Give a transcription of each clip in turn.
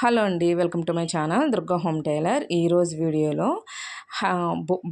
Hello అండి welcome to my channel Durga home tailor. ఈరోజు వీడియోలో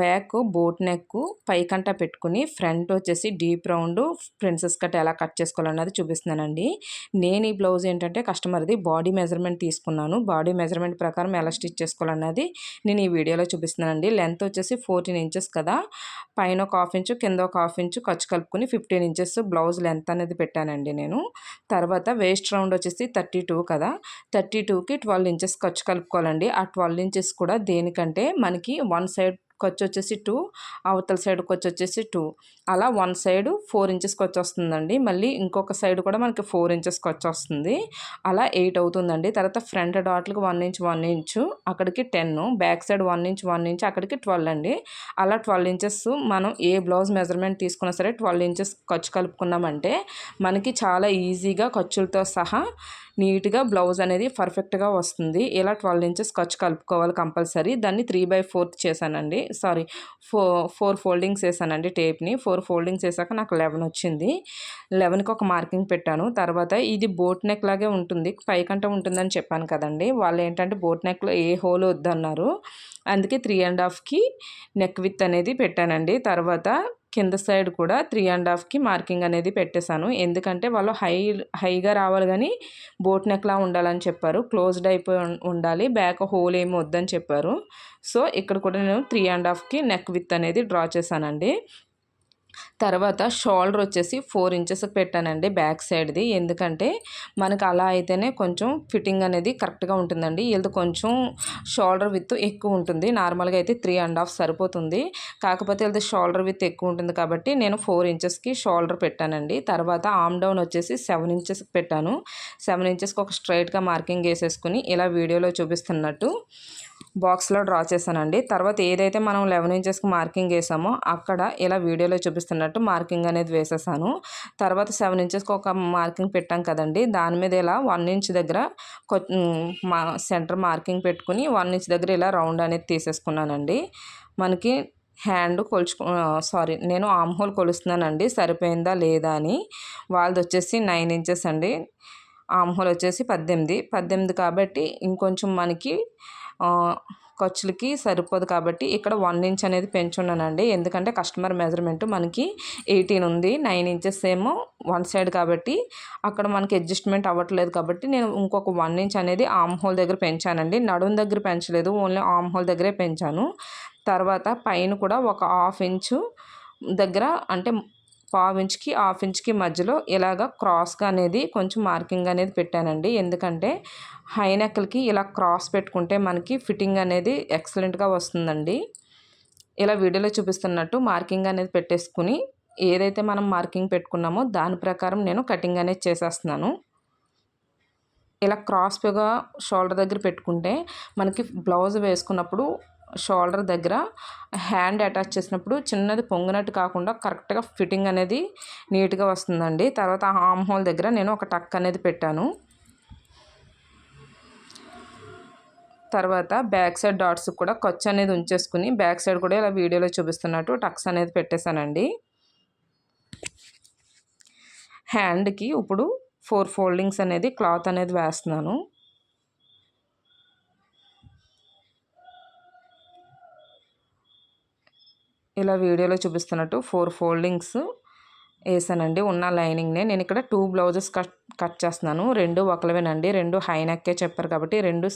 బ్యాక్ బోట్ నెక్ పైకంట పెట్టుకుని ఫ్రంట్ వచ్చేసి డీప్ రౌండ్ ప్రిన్సెస్ కట్ ఎలా కట్ చేసుకోవాలన్నది చూపిస్తున్నానండి. నేను ఈ బ్లౌజ్ ఏంటంటే కస్టమర్ది బాడీ మెజర్మెంట్ తీసుకున్నాను. బాడీ మెజర్మెంట్ ప్రకారం ఎలా స్టిచ్ చేసుకోవాలన్నది నేను ఈ వీడియోలో చూపిస్తున్నానండి. లెంత్ వచ్చేసి ఫోర్టీన్ ఇంచెస్ కదా. పైన ఒక హాఫ్ ఇంచు కింద ఒక హాఫ్ ఇంచు ఖర్చు కలుపుకుని ఫిఫ్టీన్ ఇంచెస్ బ్లౌజ్ లెంత్ అనేది పెట్టానండి నేను. తర్వాత వేస్ట్ రౌండ్ వచ్చేసి థర్టీ టూ కదా. థర్టీ టూకి ట్వెల్వ్ ఇంచెస్ ఖర్చు కలుపుకోవాలండి. ఆ ట్వెల్వ్ ఇంచెస్ కూడా దేనికంటే మనకి వన్ సైడ్ ఖర్చు వచ్చేసి టూ అవతల సైడ్ ఖర్చు వచ్చేసి టూ. అలా వన్ సైడ్ ఫోర్ ఇంచెస్ ఖర్చు వస్తుందండి మళ్ళీ ఇంకొక సైడ్ కూడా మనకి ఫోర్ ఇంచెస్ ఖర్చు వస్తుంది అలా ఎయిట్ అవుతుందండి. తర్వాత ఫ్రంట్ డాట్లకు వన్ ఇంచ్ వన్ ఇంచు అక్కడికి ten back side one inch one inch అక్కడికి ట్వెల్వ్ అండి. అలా ట్వెల్వ్ ఇంచెస్ మనం ఏ బ్లౌజ్ మెజర్మెంట్ తీసుకున్నా సరే ట్వెల్వ్ ఇంచెస్ ఖర్చు కలుపుకున్నామంటే మనకి చాలా ఈజీగా ఖర్చులతో సహా నీట్గా బ్లౌజ్ అనేది పర్ఫెక్ట్గా వస్తుంది. ఇలా ట్వెల్వ్ ఇంచెస్ ఖర్చు కలుపుకోవాలి కంపల్సరీ. దాన్ని త్రీ బై ఫోర్త్ చేశానండి. సారీ ఫో ఫోర్ ఫోల్డింగ్స్ వేసానండి టేప్ని. ఫోర్ ఫోల్డింగ్స్ వేసాక నాకు లెవెన్ వచ్చింది. లెవెన్కి ఒక మార్కింగ్ పెట్టాను. తర్వాత ఇది బోట్ నెక్ లాగే ఉంటుంది. పైకంట ఉంటుందని చెప్పాను కదండి. వాళ్ళు ఏంటంటే బోట్ నెక్లో ఏ హోల్ వద్దన్నారు. అందుకే త్రీ అండ్ హాఫ్కి నెక్ విత్ అనేది పెట్టానండి. తర్వాత కింద సైడ్ కూడా త్రీ అండ్ హాఫ్కి మార్కింగ్ అనేది పెట్టేశాను. ఎందుకంటే వాళ్ళు హై హైగా రావాలి కానీ బోట్ నెక్లా ఉండాలని చెప్పారు. క్లోజ్డ్ అయిపోయి ఉండాలి. బ్యాక్ హోల్ ఏమి వద్దని చెప్పారు. సో ఇక్కడ కూడా నేను త్రీ అండ్ హాఫ్కి నెక్ విత్ అనేది డ్రా చేశానండి. తర్వాత షోల్డర్ వచ్చేసి ఫోర్ ఇంచెస్ పెట్టానండి బ్యాక్ సైడ్ది. ఎందుకంటే మనకు అలా అయితేనే కొంచెం ఫిట్టింగ్ అనేది కరెక్ట్గా ఉంటుందండి. వీళ్ళది కొంచెం షోల్డర్ విత్ ఎక్కువ ఉంటుంది. నార్మల్గా అయితే త్రీ అండ్ హాఫ్ సరిపోతుంది. కాకపోతే వీళ్ళది షోల్డర్ విత్ ఎక్కువ ఉంటుంది కాబట్టి నేను ఫోర్ ఇంచెస్కి షోల్డర్ పెట్టానండి. తర్వాత ఆమ్ డౌన్ వచ్చేసి సెవెన్ ఇంచెస్కి పెట్టాను. సెవెన్ ఇంచెస్కి ఒక స్ట్రైట్గా మార్కింగ్ వేసేసుకుని ఇలా వీడియోలో చూపిస్తున్నట్టు బాక్స్లో డ్రా చేశానండి. తర్వాత ఏదైతే మనం లెవెన్ ఇంచెస్కి మార్కింగ్ వేసామో అక్కడ ఇలా వీడియోలో చూపిస్తున్నట్టు మార్కింగ్ అనేది వేసేసాను. తర్వాత సెవెన్ ఇంచెస్కి ఒక మార్కింగ్ పెట్టాం కదండి. దాని మీద ఇలా వన్ ఇంచ్ దగ్గర మా సెంటర్ మార్కింగ్ పెట్టుకుని వన్ ఇంచ్ దగ్గర ఇలా రౌండ్ అనేది తీసేసుకున్నానండి. మనకి హ్యాండ్ కొలుచుకు సారీ నేను ఆమ్ హోల్ కొలుస్తున్నానండి. సరిపోయిందా లేదా అని. వాళ్ళది వచ్చేసి నైన్ ఇంచెస్ అండి. ఆమ్ హోల్ వచ్చేసి పద్దెనిమిది. పద్దెనిమిది కాబట్టి ఇంకొంచెం మనకి ఖర్చులకి సరిపోదు కాబట్టి ఇక్కడ వన్ ఇంచ్ అనేది పెంచున్నానండి. ఎందుకంటే కస్టమర్ మెజర్మెంట్ మనకి ఎయిటీన్ ఉంది. నైన్ ఇంచెస్ ఏమో వన్ సైడ్ కాబట్టి అక్కడ మనకి అడ్జస్ట్మెంట్ అవ్వట్లేదు కాబట్టి నేను ఇంకొక వన్ ఇంచ్ అనేది ఆమ్ హోల్ దగ్గర పెంచానండి. నడుం దగ్గర పెంచలేదు. ఓన్లీ ఆమ్ హోల్ దగ్గరే పెంచాను. తర్వాత పైన కూడా ఒక హాఫ్ ఇంచు దగ్గర అంటే పావు ఇంచ్కి హాఫ్ ఇంచ్కి మధ్యలో ఇలాగ క్రాస్గా అనేది కొంచెం మార్కింగ్ అనేది పెట్టానండి. ఎందుకంటే హై ఇలా క్రాస్ పెట్టుకుంటే మనకి ఫిట్టింగ్ అనేది ఎక్సలెంట్గా వస్తుందండి. ఇలా వీడియోలో చూపిస్తున్నట్టు మార్కింగ్ అనేది పెట్టేసుకుని ఏదైతే మనం మార్కింగ్ పెట్టుకున్నామో దాని ప్రకారం నేను కటింగ్ అనేది చేసేస్తున్నాను. ఇలా క్రాస్గా షోల్డర్ దగ్గర పెట్టుకుంటే మనకి బ్లౌజ్ వేసుకున్నప్పుడు షోల్డర్ దగ్గర హ్యాండ్ అటాచ్ చేసినప్పుడు చిన్నది పొంగినట్టు కాకుండా కరెక్ట్గా ఫిట్టింగ్ అనేది నీట్గా వస్తుందండి. తర్వాత హామ్ హోల్ దగ్గర నేను ఒక టక్ అనేది పెట్టాను. తర్వాత బ్యాక్ సైడ్ డాట్స్ కూడా ఖర్చు అనేది ఉంచేసుకుని బ్యాక్ సైడ్ కూడా ఇలా వీడియోలో చూపిస్తున్నట్టు టక్స్ అనేది పెట్టేశానండి. హ్యాండ్కి ఇప్పుడు ఫోర్ ఫోల్డింగ్స్ అనేది క్లాత్ అనేది వేస్తున్నాను. ఇలా వీడియోలో చూపిస్తున్నట్టు ఫోర్ ఫోల్డింగ్స్ వేసానండి. ఉన్న లైనింగ్నే నేను ఇక్కడ టూ బ్లౌజెస్ కట్ కట్ చేస్తున్నాను. రెండు ఒకలవేనండి రెండు హై నెక్కే చెప్పారు కాబట్టి రెండు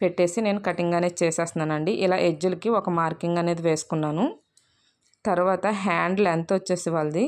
పెట్టేసి నేను కటింగ్ అనేది చేసేస్తున్నానండి. ఇలా ఎడ్జులకి ఒక మార్కింగ్ అనేది వేసుకున్నాను. తర్వాత హ్యాండ్ లెంత్ వచ్చేసి వాళ్ళది.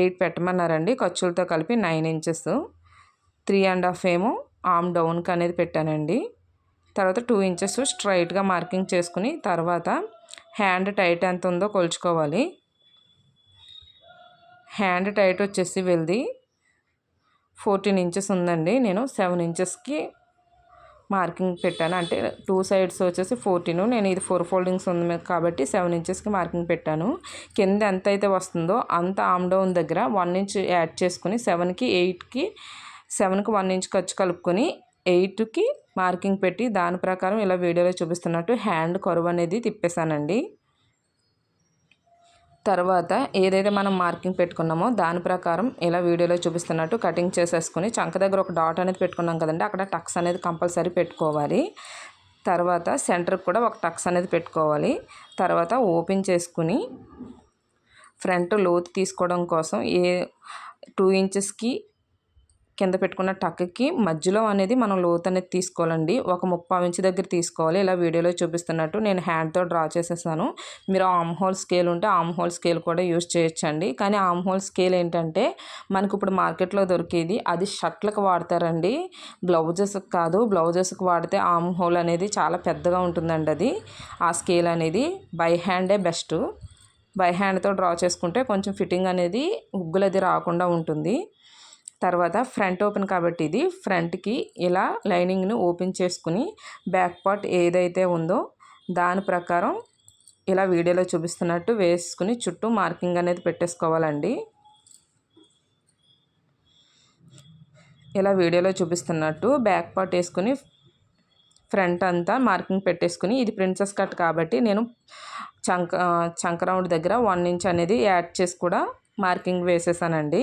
ఎయిట్ పెట్టమన్నారండి. ఖర్చులతో కలిపి nine inches. Three and half ఏమో ఆమ్ డౌన్కి అనేది పెట్టానండి. తర్వాత టూ ఇంచెస్ స్ట్రైట్గా మార్కింగ్ చేసుకుని తర్వాత హ్యాండ్ టైట్ ఎంత ఉందో కొలుచుకోవాలి. హ్యాండ్ టైట్ వచ్చేసి వెళ్ళి ఫోర్టీన్ ఇంచెస్ ఉందండి. నేను సెవెన్ ఇంచెస్కి మార్కింగ్ పెట్టాను. అంటే టూ సైడ్స్ వచ్చేసి ఫోర్టీన్ నేను ఇది ఫోర్ ఫోల్డింగ్స్ ఉంది కాబట్టి సెవెన్ ఇంచెస్కి మార్కింగ్ పెట్టాను. కింద ఎంత అయితే వస్తుందో అంత ఆమ్ డౌన్ దగ్గర వన్ ఇంచ్ యాడ్ చేసుకుని సెవెన్కి ఎయిట్కి సెవెన్కి వన్ ఇంచ్ ఖర్చు కలుపుకొని ఎయిట్కి మార్కింగ్ పెట్టి దాని ప్రకారం ఇలా వీడియోలో చూపిస్తున్నట్టు హ్యాండ్ కరువు అనేది తిప్పేశానండి. తర్వాత ఏదైతే మనం మార్కింగ్ పెట్టుకున్నామో దాని ప్రకారం ఇలా వీడియోలో చూపిస్తున్నట్టు కటింగ్ చేసేసుకుని చంక దగ్గర ఒక డాట్ అనేది పెట్టుకున్నాం కదండి అక్కడ టక్స్ అనేది కంపల్సరీ పెట్టుకోవాలి. తర్వాత సెంటర్కి కూడా ఒక టక్స్ అనేది పెట్టుకోవాలి. తర్వాత ఓపెన్ చేసుకుని ఫ్రంట్ లోతు తీసుకోవడం కోసం ఏ టూ ఇంచెస్కి కింద పెట్టుకున్న టక్కి మధ్యలో అనేది మనం లోతు అనేది తీసుకోవాలండి. ఒక ముప్పై ఇంచు దగ్గర తీసుకోవాలి. ఇలా వీడియోలో చూపిస్తున్నట్టు నేను హ్యాండ్తో డ్రా చేసేసాను. మీరు ఆమ్ హోల్ స్కేల్ ఉంటే ఆమ్ హోల్ స్కేల్ కూడా యూజ్ చేయొచ్చండి. కానీ ఆమ్ హోల్ స్కేల్ ఏంటంటే మనకి ఇప్పుడు మార్కెట్లో దొరికేది అది షర్ట్లకు వాడతారండి. బ్లౌజెస్కి కాదు బ్లౌజెస్కి వాడితే ఆమ్ హోల్ అనేది చాలా పెద్దగా ఉంటుందండి అది. ఆ స్కేల్ అనేది బై హ్యాండే బెస్ట్ బై హ్యాండ్తో డ్రా చేసుకుంటే కొంచెం ఫిట్టింగ్ అనేది ఉగ్గులది రాకుండా ఉంటుంది. తర్వాత ఫ్రంట్ ఓపెన్ కాబట్టి ఇది ఫ్రంట్కి ఇలా లైనింగ్ని ఓపెన్ చేసుకుని బ్యాక్ పార్ట్ ఏదైతే ఉందో దాని ప్రకారం ఇలా వీడియోలో చూపిస్తున్నట్టు వేసుకుని చుట్టూ మార్కింగ్ అనేది పెట్టేసుకోవాలండి. ఇలా వీడియోలో చూపిస్తున్నట్టు బ్యాక్ పార్ట్ వేసుకుని ఫ్రంట్ అంతా మార్కింగ్ పెట్టేసుకుని ఇది ప్రిన్సెస్ కట్ కాబట్టి నేను చంక చంక రౌండ్ దగ్గర వన్ ఇంచ్ అనేది యాడ్ చేసి కూడా మార్కింగ్ వేసేసానండి.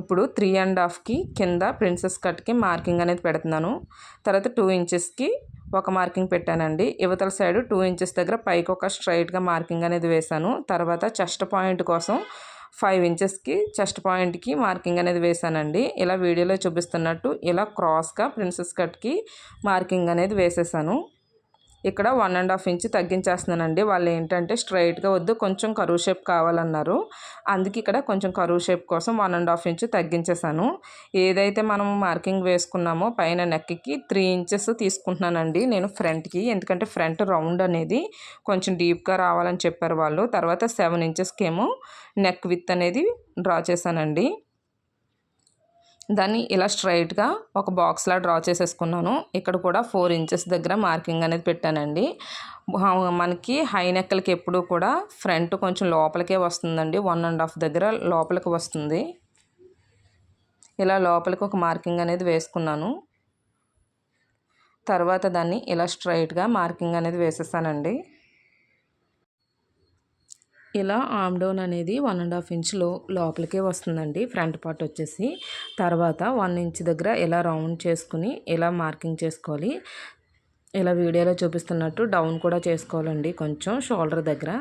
ఇప్పుడు త్రీ అండ్ హాఫ్కి కింద ప్రిన్సెస్ కట్కి మార్కింగ్ అనేది పెడుతున్నాను. తర్వాత టూ ఇంచెస్కి ఒక మార్కింగ్ పెట్టానండి. యువతల సైడ్ టూ ఇంచెస్ దగ్గర పైకి ఒక స్ట్రైట్గా మార్కింగ్ అనేది వేశాను. తర్వాత చెస్ట్ పాయింట్ కోసం ఫైవ్ ఇంచెస్కి చెస్ట్ పాయింట్కి మార్కింగ్ అనేది వేశానండి. ఇలా వీడియోలో చూపిస్తున్నట్టు ఇలా క్రాస్గా ప్రిన్సెస్ కట్కి మార్కింగ్ అనేది వేసేసాను. ఇక్కడ వన్ అండ్ హాఫ్ ఇంచ్ తగ్గించేస్తున్నానండి. వాళ్ళు ఏంటంటే స్ట్రైట్గా వద్దు కొంచెం కరువు షేప్ కావాలన్నారు. అందుకే ఇక్కడ కొంచెం కరువు షేప్ కోసం వన్ అండ్ హాఫ్ ఇంచ్ తగ్గించేసాను ఏదైతే మనం మార్కింగ్ వేసుకున్నామో పైన నెక్కి త్రీ ఇంచెస్ తీసుకుంటున్నానండి నేను ఫ్రంట్కి. ఎందుకంటే ఫ్రంట్ రౌండ్ అనేది కొంచెం డీప్గా రావాలని చెప్పారు వాళ్ళు. తర్వాత సెవెన్ ఇంచెస్కి ఏమో నెక్ విత్ అనేది డ్రా చేశానండి. దాన్ని ఇలా స్ట్రైట్గా ఒక బాక్స్లా డ్రా చేసేసుకున్నాను. ఇక్కడ కూడా ఫోర్ ఇంచెస్ దగ్గర మార్కింగ్ అనేది పెట్టానండి. మనకి హై నెక్కలకి ఎప్పుడు కూడా ఫ్రంట్ కొంచెం లోపలికే వస్తుందండి. వన్ అండ్ హాఫ్ దగ్గర లోపలికి వస్తుంది. ఇలా లోపలికి ఒక మార్కింగ్ అనేది వేసుకున్నాను. తర్వాత దాన్ని ఇలా స్ట్రైట్గా మార్కింగ్ అనేది వేసేసానండి. ఇలా ఆమ్ డౌన్ అనేది వన్ అండ్ హాఫ్ ఇంచ్లో లోపలికే వస్తుందండి ఫ్రంట్ పార్ట్ వచ్చేసి. తర్వాత వన్ ఇంచ్ దగ్గర ఇలా రౌండ్ చేసుకుని ఇలా మార్కింగ్ చేసుకోవాలి ఇలా వీడియోలో చూపిస్తున్నట్టు డౌన్ కూడా చేసుకోవాలండి కొంచెం షోల్డర్ దగ్గర.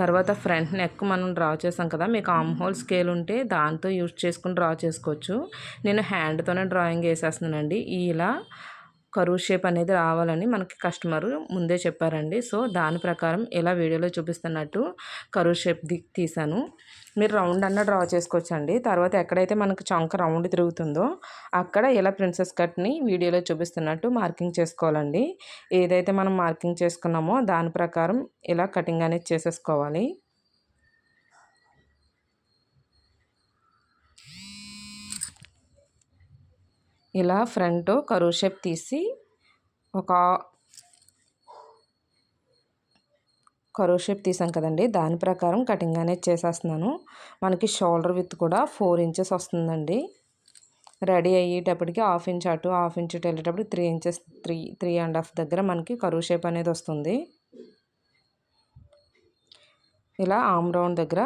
తర్వాత ఫ్రంట్ నెక్ మనం డ్రా చేసాం కదా మీకు ఆమ్ హోల్ స్కేల్ ఉంటే దాంతో యూజ్ చేసుకుని డ్రా చేసుకోవచ్చు. నేను హ్యాండ్తోనే డ్రాయింగ్ వేసేస్తున్నానండి. ఇలా కరువు షేప్ అనేది రావాలని మనకి కస్టమర్ ముందే చెప్పారండి. సో దాని ప్రకారం ఎలా వీడియోలో చూపిస్తున్నట్టు కరువు షేప్ తీసాను మీరు రౌండ్ అన్న డ్రా చేసుకోవచ్చండి. తర్వాత ఎక్కడైతే మనకు చంక రౌండ్ తిరుగుతుందో అక్కడ ఇలా ప్రిన్సెస్ కట్ని వీడియోలో చూపిస్తున్నట్టు మార్కింగ్ చేసుకోవాలండి. ఏదైతే మనం మార్కింగ్ చేసుకున్నామో దాని ప్రకారం ఇలా కటింగ్ అనేది చేసేసుకోవాలి. ఇలా ఫ్రంట్ కరువు షేప్ తీసి ఒక కరువు షేప్ తీసాం కదండి. దాని ప్రకారం కటింగ్ అనేది చేసేస్తున్నాను. మనకి షోల్డర్ విత్ కూడా ఫోర్ ఇంచెస్ వస్తుందండి. రెడీ అయ్యేటప్పటికి హాఫ్ ఇంచ్ అటు హాఫ్ ఇంచ్ ఇటు వెళ్ళేటప్పుడు three inches three three and half దగ్గర మనకి కరువు షేప్ అనేది వస్తుంది. ఇలా ఆమ్ రౌండ్ దగ్గర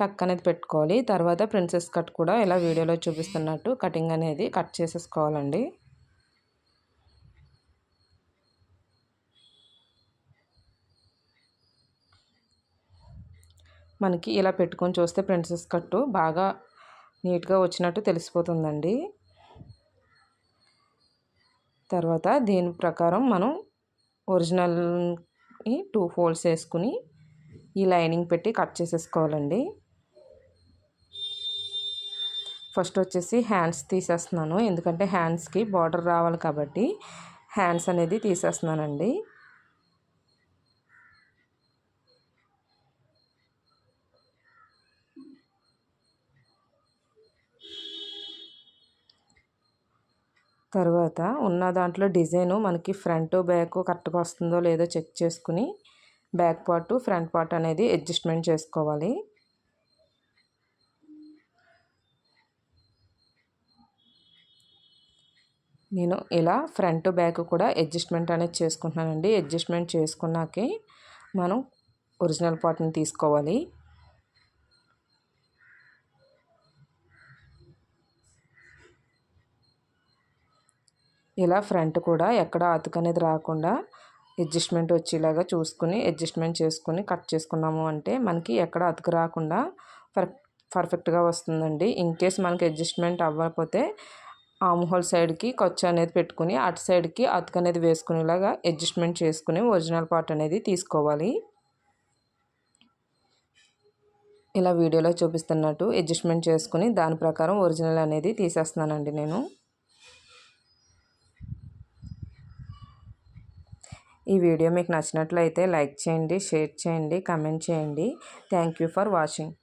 టక్ అనేది పెట్టుకోవాలి. తర్వాత ప్రిన్సెస్ కట్ కూడా ఇలా వీడియోలో చూపిస్తున్నట్టు కటింగ్ అనేది కట్ చేసేసుకోవాలండి. మనకి ఇలా పెట్టుకొని చూస్తే ప్రిన్సెస్ కట్టు బాగా నీట్గా వచ్చినట్టు తెలిసిపోతుందండి. తర్వాత దీని ప్రకారం మనం ఒరిజినల్ని టూ ఫోల్డ్స్ వేసుకుని ఈ లైనింగ్ పెట్టి కట్ చేసేసుకోవాలండి. ఫస్ట్ వచ్చేసి హ్యాండ్స్ తీసేస్తున్నాను. ఎందుకంటే హ్యాండ్స్కి బార్డర్ రావాలి కాబట్టి హ్యాండ్స్ అనేది తీసేస్తున్నానండి. తర్వాత ఉన్న దాంట్లో డిజైను మనకి ఫ్రంట్ బ్యాక్ కరెక్ట్గా వస్తుందో లేదో చెక్ చేసుకుని బ్యాక్ పార్ట్ ఫ్రంట్ పార్ట్ అనేది అడ్జస్ట్మెంట్ చేసుకోవాలి. నేను ఇలా ఫ్రంట్ బ్యాక్ కూడా అడ్జస్ట్మెంట్ అనేది చేసుకుంటున్నానండి. అడ్జస్ట్మెంట్ చేసుకున్నాకే మనం ఒరిజినల్ పార్ట్ని తీసుకోవాలి. ఇలా ఫ్రంట్ కూడా ఎక్కడ అతుకనేది రాకుండా అడ్జస్ట్మెంట్ వచ్చేలాగా చూసుకుని అడ్జస్ట్మెంట్ చేసుకుని కట్ చేసుకున్నాము అంటే మనకి ఎక్కడ అతుకు రాకుండా పర్ఫెక్ట్గా వస్తుందండి. ఇన్ కేస్ మనకి అడ్జస్ట్మెంట్ అవ్వకపోతే ఆమ్ హోల్ సైడ్కి ఖర్చు అనేది పెట్టుకుని అటు సైడ్కి అతుకు అనేది వేసుకునేలాగా అడ్జస్ట్మెంట్ చేసుకుని ఒరిజినల్ పార్ట్ అనేది తీసుకోవాలి. ఇలా వీడియోలో చూపిస్తున్నట్టు అడ్జస్ట్మెంట్ చేసుకుని దాని ప్రకారం ఒరిజినల్ అనేది తీసేస్తున్నానండి నేను. ఈ వీడియో మీకు నచ్చినట్లయితే లైక్ చేయండి షేర్ చేయండి కమెంట్ చేయండి. Thank you for watching.